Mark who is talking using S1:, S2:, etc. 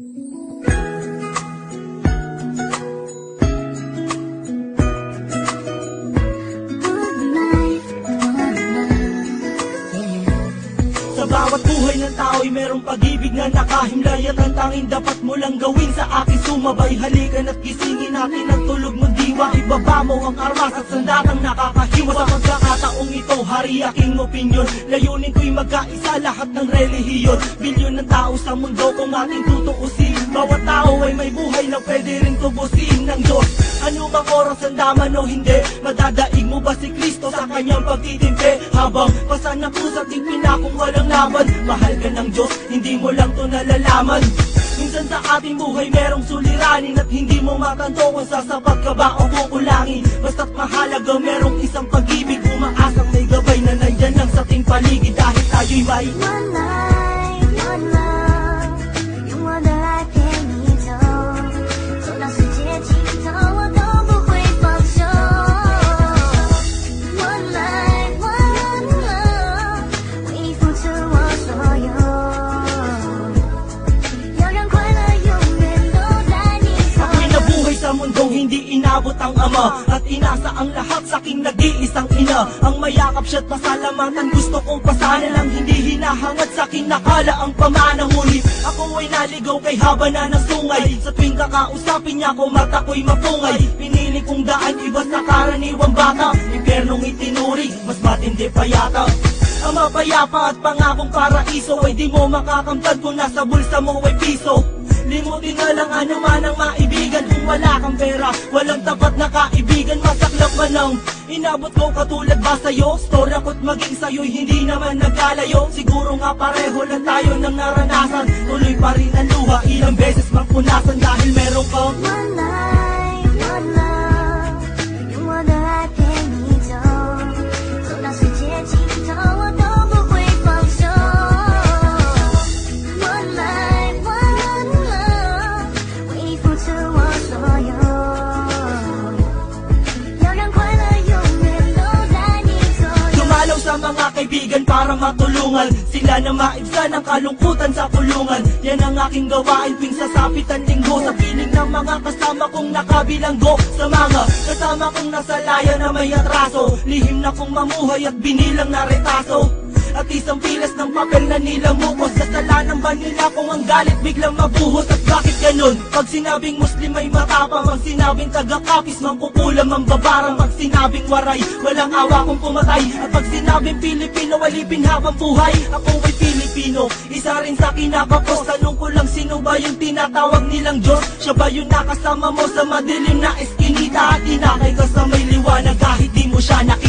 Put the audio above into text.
S1: Sa bawat buhay ng tao'y merong pag-ibig na nakahimlay At ang tanging dapat mo lang gawin. Sa akin sumabay Halikan at gisingin natin ang tulog mong diwa Ibaba mo ang armas at sandatang nakakahiwa. Sa pagkakataong ito, hari aking opinyon. Layunin ko'y magkaisa lahat ng relihiyon. Bilyon ng tao sa mundo kung ating tutuusin. Bawat tao ay may buhay na pwede rin tubusin ng Diyos. Ano bang oras ang daman o hindi? Madadaig mo ba si Kristo sa kanyang pagtitimpi? Habang pasan na pusa ting pinakong walang laban Mahal ka ng Diyos, hindi mo lang to nalalaman. Minsan sa ating buhay merong suliranin At hindi mo matanto kung sasapat ka ba o kukulangin Basta't mahalaga paligid Dahil tayo'y may
S2: One
S1: ang ama At inasa ang lahat sa aking nag-iisang ina. Ang mayakap siya't pasalamatan Gusto kong pasana lang hindi hinahangad sa aking nakala ang pamana. Ngunit ako ay naligaw kay haba na ng sungay Sa tuwing kakausapin niya ko mata ko'y mapungay. Pinili kong daan iba sa karaniwang bata. Impyernong itinuring mas matindi pa yata. Ang mapayapa at pangakong paraiso Ay di mo makakamtad kung nasa bulsa mo ay piso Limutin na lang ano man ang maibigan Kung wala kang pera, walang tapat na kaibigan Masaklap man ang inabot ko. Katulad ba sa'yo Storya ko't maging sa'yo'y hindi naman nagkalayo. Siguro nga pareho lang tayo ng naranasan. Tuloy pa rin ang luha, ilang beses magpunasan Dahil meron kang
S2: One
S1: sa mga kaibigan para matulungan. Sila na maibsan ang kalungkutan sa kulungan. Yan ang aking gawain tuwing sasapit ang linggo. Sa piling ng mga kasama kong nakabilanggo. Sa mga kasama kong nasa laya na may atraso. Lihim na kong mamuhay at binilang na retaso at isang pilas ng papel na nilamukos. Kasalanan ba nila kung ang galit biglang mabuhos At bakit ganun? Pag sinabing Muslim ay matapang Pag sinabing taga-kapis mangkukulam ang babarang Pag sinabing waray, walang awa kung pumatay At pag sinabing Pilipino, walipin habang buhay Ako ay Pilipino, isa rin sa kinakapos Tanong ko lang sino ba yung tinatawag nilang Diyos? Siya ba yung nakasama mo sa madilim na eskinita At inakay ka sa may liwanag kahit di mo siya
S2: life,